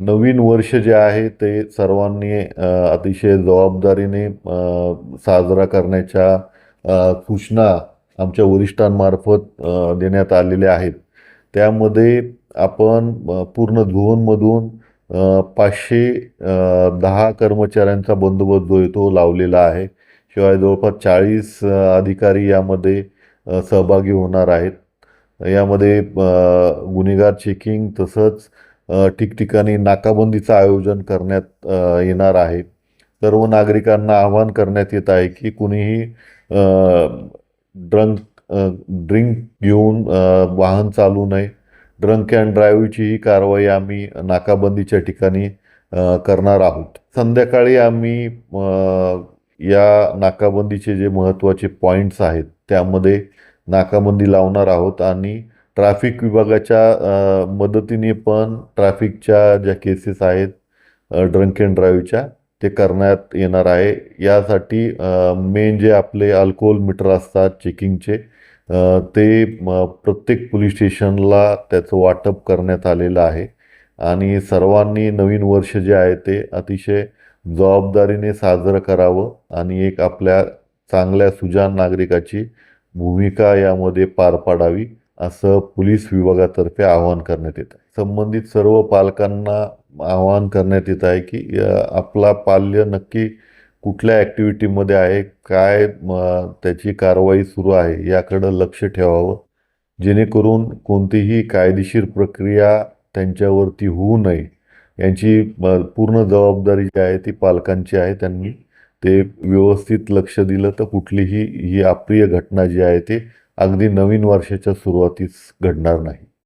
नवीन वर्ष जे आहे ते सर्वांनी अतिशय जबाबदारीने साजरा करण्याच्या सूचना आमच्या वरिष्ठांमार्फत देण्यात आलेल्या आहेत. त्यामध्ये आपण पूर्ण झोनमधून पाचशे दहा कर्मचाऱ्यांचा बंदोबस्त जो आहे तो लावलेला आहे. शिवाय जवळपास चाळीस अधिकारी यामध्ये सहभागी होणार आहेत. यामध्ये गुन्हेगार चेकिंग तसंच ठिकठिकाणी नाकाबंदीचं आयोजन करण्यात येणार आहे. सर्व नागरिकांना आवाहन करण्यात येत आहे की कुणीही ड्रंक ड्रिंक घेऊन वाहन चालू नये. ड्रंक अँड ड्राईव्हची ही कारवाई आम्ही नाकाबंदीच्या ठिकाणी करणार आहोत. संध्याकाळी आम्ही या नाकाबंदीचे जे महत्त्वाचे पॉईंट्स आहेत त्यामध्ये नाकाबंदी लावणार आहोत आणि ट्रॅफिक विभागाच्या मदतीने पण ट्रॅफिकच्या ज्या केसेस आहेत ड्रंक अँड ड्राईव्हच्या ते करण्यात येणार आहे. यासाठी मेन जे आपले अल्कोहोल मीटर असतात चेकिंगचे ते प्रत्येक पोलीस स्टेशनला त्याचं वाटप करण्यात आलेलं आहे. आणि सर्वांनी नवीन वर्ष जे आहे ते अतिशय जबाबदारीने साजरं करावं आणि एक आपल्या चांगल्या सुजान नागरिकाची भूमिका यामध्ये पार पाडावी. असं पोलीस विभागातर्फे आवाहन करण्यात येत आहे. संबंधित सर्व पालकांना आवाहन करण्यात येत आहे की आपला पाल्य नक्की कुठल्या ॲक्टिव्हिटीमध्ये आहे काय म, त्याची कारवाई सुरू आहे याकडं लक्ष ठेवावं. जेणेकरून कोणतीही कायदेशीर प्रक्रिया त्यांच्यावरती होऊ नये. यांची पूर्ण जबाबदारी जी आहे ती पालकांची आहे. त्यांनी ते व्यवस्थित लक्ष दिलं तर कुठलीही ही अप्रिय घटना जी आहे ती अगदी नवीन वर्षाच्या सुरुवातीस घडणार नाही.